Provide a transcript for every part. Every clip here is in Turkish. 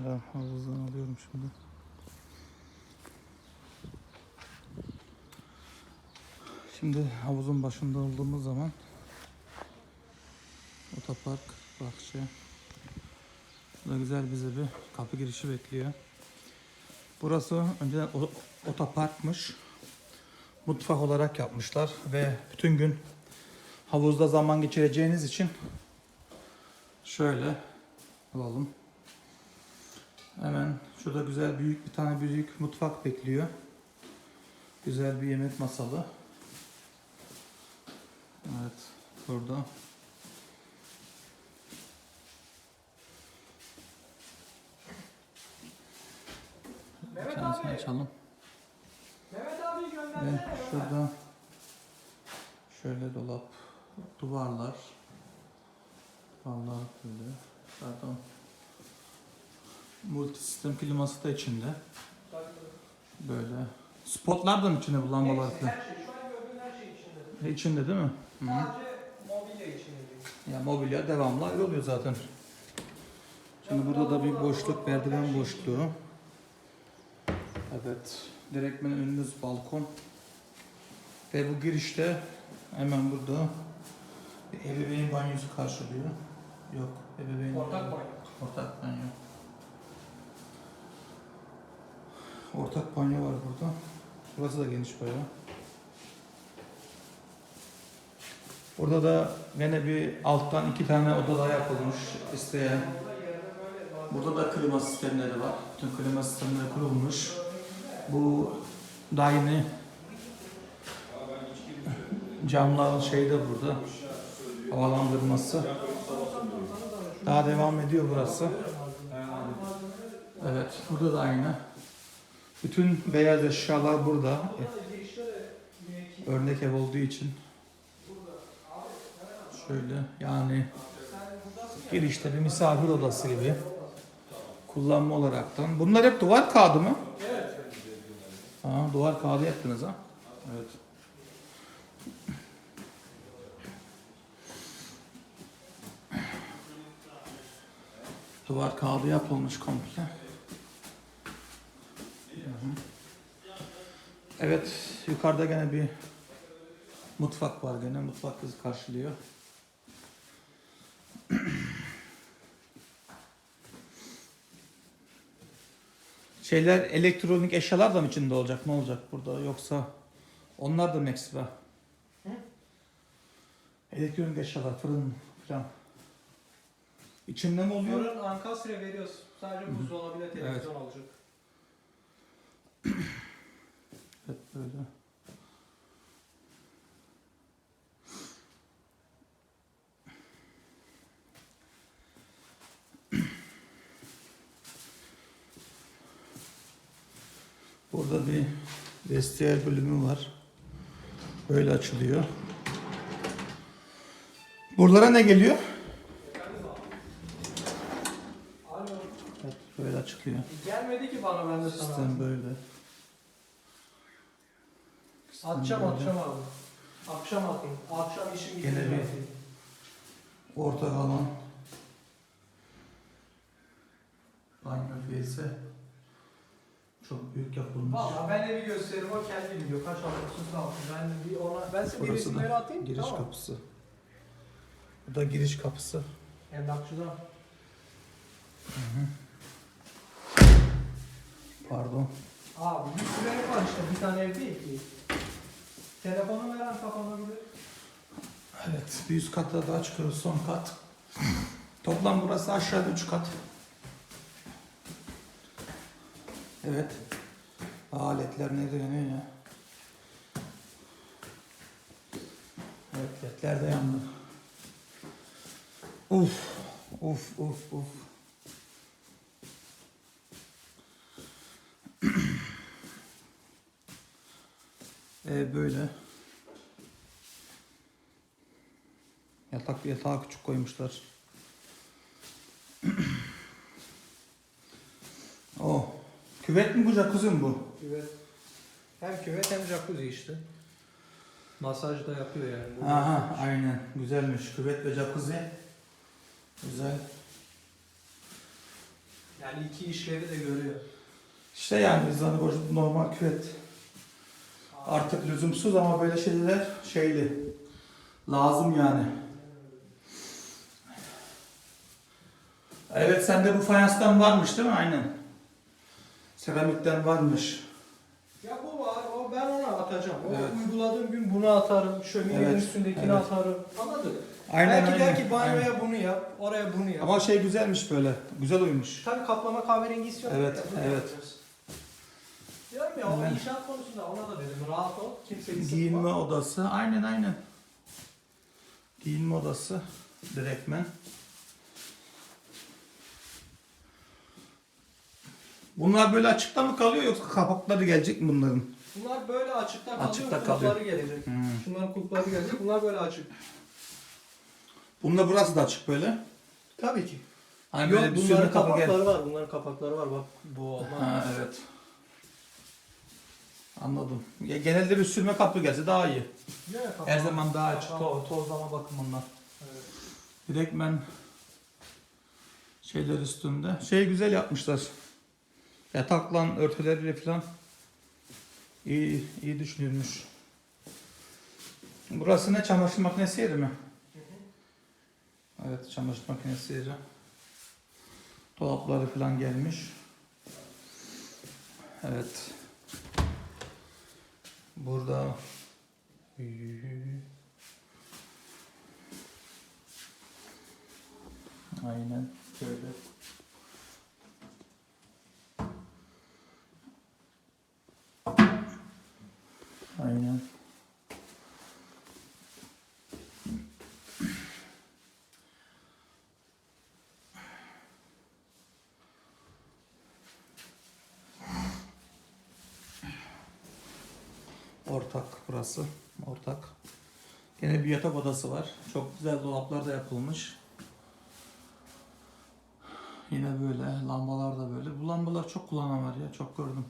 Mesela havuzdan alıyorum şimdi. Şimdi havuzun başında olduğumuz zaman otopark, bahçe. Burada güzel bize bir kapı girişi bekliyor. Burası önceden otoparkmış. Mutfak olarak yapmışlar ve bütün gün havuzda zaman geçireceğiniz için şöyle alalım. Hemen şurada güzel büyük bir tane büyük mutfak bekliyor. Güzel bir yemek masalı. Evet, burada. Mehmet abi. açalım. Mehmet abi Ve göndersene. şurada şöyle dolap, duvarlar. Duvarlar böyle. Zaten multi sistem kliması da içinde. Böyle. Spotlar da mı içinde bu lambalar Hepsi, falan? her şey. Şu an gördüğün her şey içinde. E, İçinde değil mi? Hı. Sadece mobilya içinde değil. Ya mobilya devamlı ayrı oluyor zaten. Şimdi burada da bir boşluk, merdiven boşluğu. Evet. Direktmen önünüz balkon. Ve bu girişte hemen burada ebeveyn banyosu karşılıyor. Yok, ebeveyn Ortak banyo. Ortak banyo. Ortak banyo var burada. Burası da geniş bayağı. Burada da gene bir alttan iki tane oda daha yapılmış isteyen. Burada da klima sistemleri var. Bütün klima sistemleri kurulmuş. Bu daha yeni camların şeyi de burada. Havalandırması. Daha devam ediyor burası. Evet, burada da aynı. Bütün beyaz eşyalar burada. Örnek ev olduğu için. Şöyle yani girişte bir misafir odası gibi kullanma olaraktan. Bunlar hep duvar kağıdı mı? Evet. Ha, duvar kağıdı yaptınız ha? Evet. Duvar kağıdı yapılmış komple. Evet, yukarıda gene bir mutfak var gene. Mutfak bizi karşılıyor. Şeyler elektronik eşyalar da mı içinde olacak? Ne olacak burada? Yoksa onlar da mı ekstra? Hı? Elektronik eşyalar, fırın falan. İçinde mi oluyor? Fırın ankastre veriyoruz. Sadece buzdolabıyla televizyon olacak. Böyle. Burada bir vestiyer bölümü var. Böyle açılıyor. Buralara ne geliyor? Evet, böyle açılıyor. Gelmedi ki bana ben de sana. Sistem böyle. Atacağım atacağım abi. Akşam atayım. Akşam işim Gene bitince bir- atayım. Orta alan. Banyo üyesi. Çok büyük yapılmış. Valla ben evi gösteririm o kendi biliyor. Kaç alıyorsun ne yapıyorsun. Ben bir ona ben size bir Burası resimleri da atayım. giriş tamam. kapısı. Bu da giriş kapısı. Emlakçıdan. Pardon. Abi bir sürü ev var işte. Bir tane ev değil ki. Telefonu veren kapanabilir. Evet, bir üst katta daha çıkıyoruz, son kat. Toplam burası aşağıda 3 kat. Evet. Aletler ne dönüyor ya? Evet, ledler de yandı. Uf, uf, uf, uf. Ee, böyle. Yatak yatağı küçük koymuşlar. oh. Küvet mi bu jacuzzi mi bu? Küvet. Hem küvet hem jacuzzi işte. Masaj da yapıyor yani. Bu Aha aynen güzelmiş. Küvet ve jacuzzi. Güzel. Yani iki işlevi de görüyor. İşte yani biz hani normal küvet artık lüzumsuz ama böyle şeyler şeyli. Lazım yani. Evet sende bu fayanstan varmış değil mi? Aynen. Seramikten varmış. Ya bu var, o ben ona atacağım. O Evet. uyguladığım gün bunu atarım, şöminenin Evet, üstündekini evet. atarım. Anladın? Aynen Belki der aynen. ki banyoya aynen. bunu yap, oraya bunu yap. Ama şey güzelmiş böyle. Güzel uymuş. Tabii kaplama kahverengi istiyor. Evet, evet. yapacağız. Diyorum ya o inşaat konusunda ona da dedim rahat ol. Kimseyi Giyinme sıkma. odası. Aynen aynen. Giyinme odası. Direktmen. Bunlar böyle açıkta mı kalıyor yoksa kapakları gelecek mi bunların? Bunlar böyle açıkta kalıyor. Açıkta kulpları kalıyor. gelecek. Hmm. Şunların kulpları gelecek. Bunlar böyle açık. Bunda burası da açık böyle. Tabii ki. Hani Yok böyle bir bunların kapı gel. kapakları var. Bunların kapakları var bak. Bu olmaz. Ha evet. Anladım. Ya, genelde bir sürme kapı gelse daha iyi. Kapak? Her zaman daha açık. To tozlama bakımından. Evet. Direktmen şeyler üstünde. Şey güzel yapmışlar. Yatakla örtüleriyle falan iyi, iyi düşünülmüş. Burası ne? Çamaşır makinesi yeri mi? Evet, çamaşır makinesi yeri. Dolapları falan gelmiş. Evet. Burada Aynen böyle. Aynen. Ortak burası. Ortak. Gene bir yatak odası var. Çok güzel dolaplar da yapılmış. Yine böyle lambalar da böyle. Bu lambalar çok kullanan var ya çok gördüm.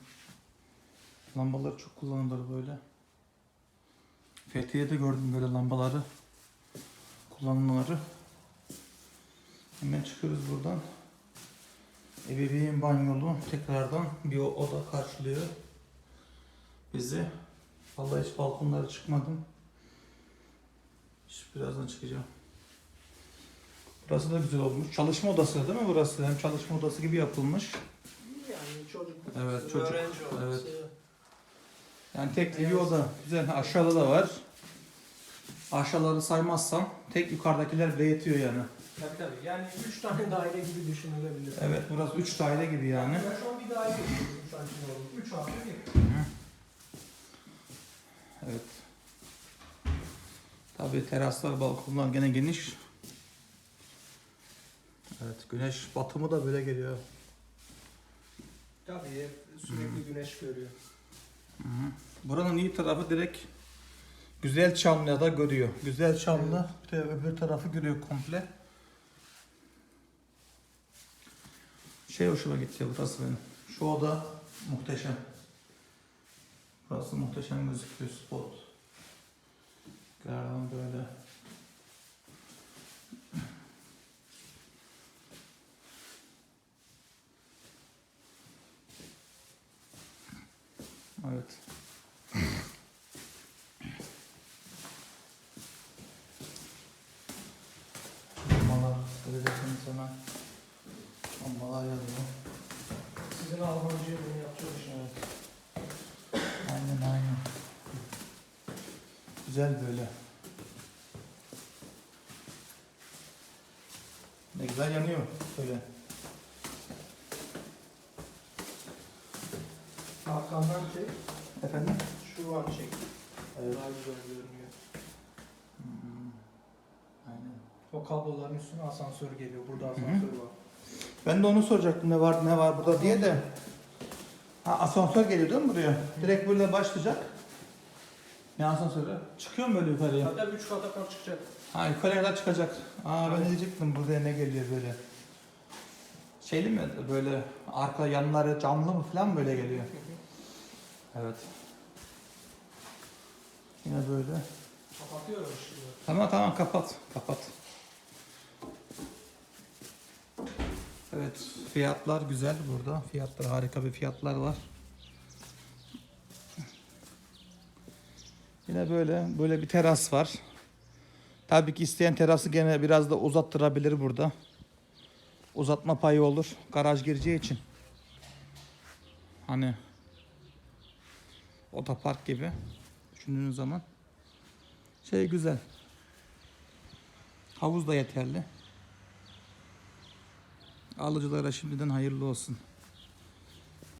Lambalar çok kullanılır böyle. Fethiye'de gördüm böyle lambaları. Kullanımları. Hemen çıkıyoruz buradan. Ebeveyn banyolu tekrardan bir oda karşılıyor bizi. Vallahi hiç balkonlara çıkmadım. Şimdi birazdan çıkacağım. Burası da güzel olmuş. Çalışma odası değil mi burası? Hem çalışma odası gibi yapılmış. Yani çocuk. Evet, çocuk. Öğrenci odası. Yani tekli bir oda. Güzel. Aşağıda da var. Aşağıları saymazsam tek yukarıdakiler bile yetiyor yani. Tabii tabii. Yani üç tane daire gibi düşünülebilir. Evet burası 3 daire gibi yani. Ben şu an bir daire düşünüyorum. Üç tane oldu. Üç artı bir. Evet. Tabii teraslar, balkonlar gene geniş. Evet güneş batımı da böyle geliyor. Tabii sürekli güneş görüyor. Hı hı. Buranın iyi tarafı direkt Güzel Çamlı'ya da görüyor. Güzel Çamlı bir de öbür tarafı görüyor komple. Şey hoşuma gitti burası benim. Şu oda muhteşem. Burası muhteşem gözüküyor spot. Gerdan böyle. Evet. Bombalar vereceksin sana. Bombalar yazıyor. Sizin Almancıya bunu yapacağız. Evet. Aynen. Güzel böyle. Ne güzel yanıyor böyle. Arkamdan çek. Efendim? Şu an çek. Evet. Daha güzel görünüyor. Hmm. Aynen. O kabloların üstüne asansör geliyor. Burada hı. asansör var. Ben de onu soracaktım ne var ne var burada diye de. Ha asansör geliyor değil mi buraya? Direkt böyle başlayacak. Ne asansörü? Çıkıyor mu böyle yukarıya? Hatta 3 kata kadar çıkacak. Ha yukarıya kadar çıkacak. Aa ben diyecektim buraya ne geliyor böyle. Şeyli mi böyle arka yanları camlı mı falan böyle geliyor. Evet. Yine böyle. Kapatıyorum ışığı. Tamam tamam kapat. Kapat. Evet fiyatlar güzel burada. Fiyatlar harika bir fiyatlar var. Yine böyle böyle bir teras var. Tabii ki isteyen terası gene biraz da uzattırabilir burada. Uzatma payı olur. Garaj gireceği için. Hani otopark gibi düşündüğünüz zaman şey güzel. Havuz da yeterli. Alıcılara şimdiden hayırlı olsun.